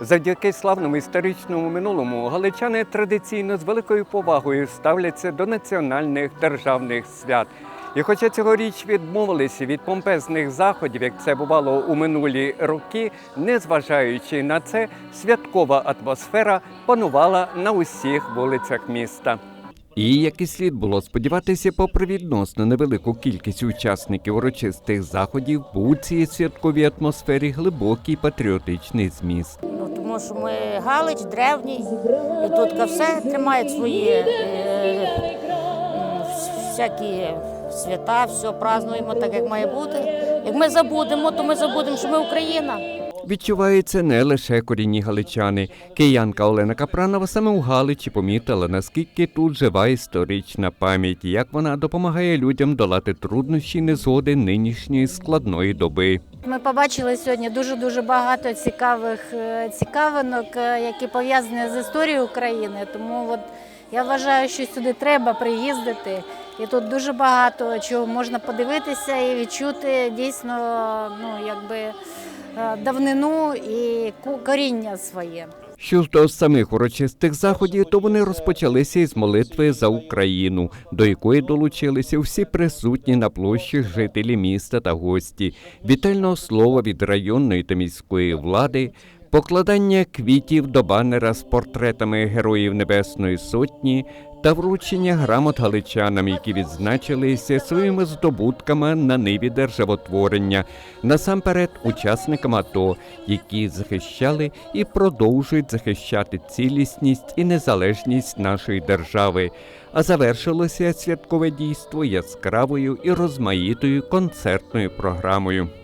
Завдяки славному історичному минулому галичани традиційно з великою повагою ставляться до національних державних свят. І хоча цьогоріч відмовилися від помпезних заходів, як це бувало у минулі роки, незважаючи на це, святкова атмосфера панувала на усіх вулицях міста. І як і слід було сподіватися, попри відносно невелику кількість учасників урочистих заходів, у цій святковій атмосфері глибокий патріотичний зміст. Тому що ми Галич, древній, і тут все тримає свої е, всякі свята, все празднуємо так, як має бути. Як ми забудемо, то ми забудемо, що ми Україна. Відчуваються не лише корінні галичани. Киянка Олена Капранова саме у Галичі помітила, наскільки тут жива історична пам'ять, як вона допомагає людям долати труднощі незгоди нинішньої складної доби. Ми побачили сьогодні дуже дуже багато цікавих е, цікавинок, е, які пов'язані з історією України. Тому от я вважаю, що сюди треба приїздити. І тут дуже багато чого можна подивитися і відчути дійсно ну, якби, давнину і коріння своє. Що ж до самих урочистих заходів, то вони розпочалися із молитви за Україну, до якої долучилися всі присутні на площі жителі міста та гості, вітального слова від районної та міської влади, покладання квітів до банера з портретами героїв Небесної Сотні та вручення грамот галичанам, які відзначилися своїми здобутками на ниві державотворення, насамперед учасникам АТО, які захищали і продовжують захищати цілісність і незалежність нашої держави. А завершилося святкове дійство яскравою і розмаїтою концертною програмою.